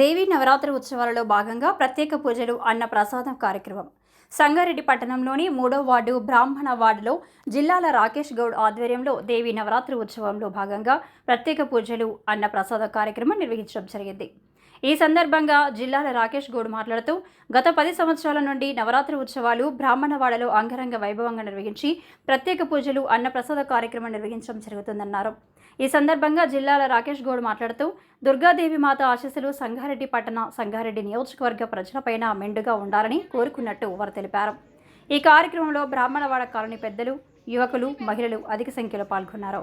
దేవీ నవరాత్రి ఉత్సవాలలో భాగంగా ప్రత్యేక పూజలు అన్న ప్రసాదం కార్యక్రమం. సంగారెడ్డి పట్టణంలోని మూడో వార్డు బ్రాహ్మణ వార్డులో జిల్లాల రాకేష్ గౌడ్ ఆధ్వర్యంలో దేవీ నవరాత్రి ఉత్సవంలో భాగంగా ప్రత్యేక పూజలు అన్న ప్రసాద కార్యక్రమం నిర్వహించడం జరిగింది. ఈ సందర్భంగా జిల్లాల రాకేష్ గౌడ్ మాట్లాడుతూ గత పది సంవత్సరాల నుండి నవరాత్రి ఉత్సవాలు బ్రాహ్మణవాడలో అంగరంగ వైభవంగా నిర్వహించి ప్రత్యేక పూజలు అన్నప్రసాద కార్యక్రమం నిర్వహించడం జరుగుతుందన్నారు. ఈ సందర్భంగా జిల్లాల రాకేష్ గౌడ్ మాట్లాడుతూ దుర్గాదేవి మాత ఆశీస్సులు సంగారెడ్డి పట్టణ సంగారెడ్డి నియోజకవర్గ ప్రజలపైన మెండుగా ఉండాలని కోరుకున్నట్టు వారు తెలిపారు. ఈ కార్యక్రమంలో బ్రాహ్మణవాడ కాలనీ పెద్దలు యువకులు మహిళలు అధిక సంఖ్యలో పాల్గొన్నారు.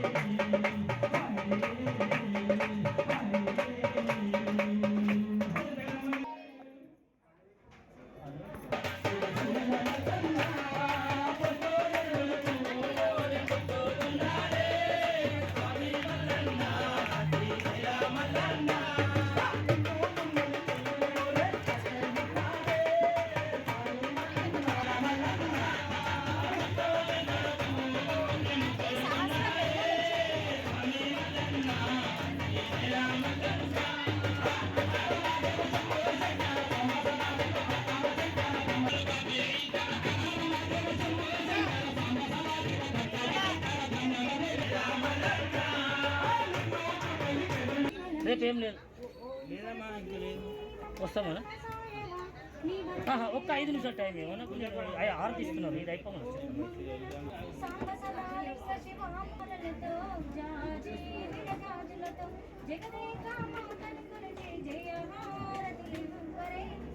Thank you. రేపు ఏం లేదు. లేదమ్మా ఇంక లేదు. వస్తామా? ఒక్క ఐదు నిమిషాలు టైం ఏమన్నా కొంచెం ఆరు తీసుకున్నారు. ఇది అయిపోయి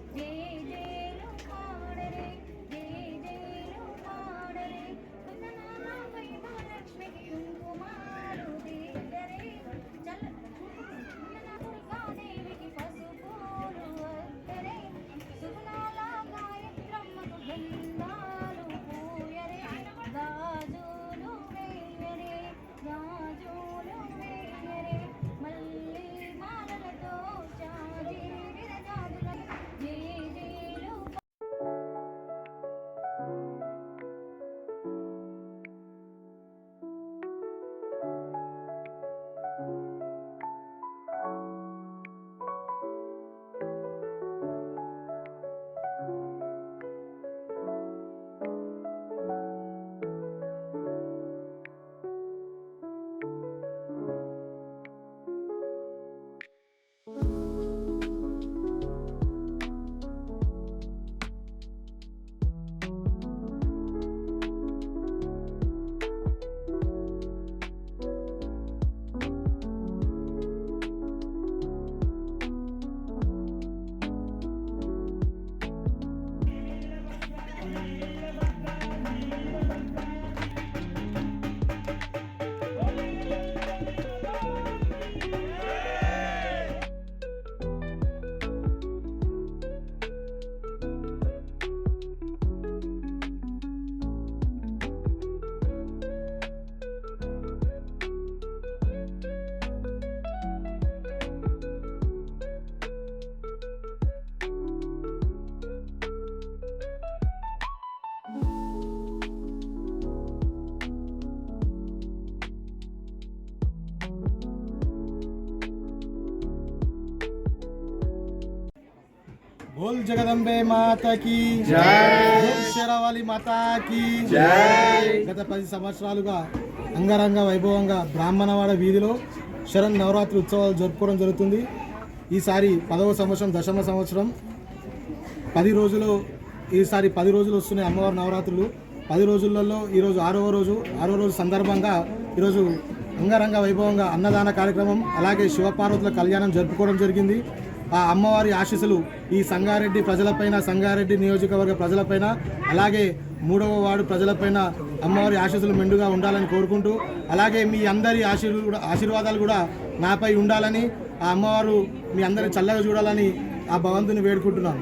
జయ జయ బోల్ జగదంబే మాతకి జై శరవాలి మాతాకి గత పది సంవత్సరాలుగా అంగరంగ వైభవంగా బ్రాహ్మణవాడ వీధిలో శరణ్ నవరాత్రి ఉత్సవాలు జరుపుకోవడం జరుగుతుంది. ఈసారి పదవ సంవత్సరం దశమ సంవత్సరం. పది రోజులు ఈసారి పది రోజులు వస్తున్నాయి అమ్మవారి నవరాత్రులు. పది రోజులలో ఈరోజు ఆరవ రోజు. ఆరవ రోజు సందర్భంగా ఈరోజు అంగరంగ వైభవంగా అన్నదాన కార్యక్రమం అలాగే శివపార్వతుల కళ్యాణం జరుపుకోవడం జరిగింది. ఆ అమ్మవారి ఆశీస్సులు ఈ సంగారెడ్డి ప్రజలపైన సంగారెడ్డి నియోజకవర్గ ప్రజలపైన అలాగే మూడవ వార్డు ప్రజలపైన అమ్మవారి ఆశీస్సులు మెండుగా ఉండాలని కోరుకుంటూ అలాగే మీ అందరి ఆశీర్వాదాలు కూడా ఆశీర్వాదాలు కూడా నాపై ఉండాలని ఆ అమ్మవారు మీ అందరి చల్లగా చూడాలని ఆ భగవంతుని వేడుకుంటున్నాను.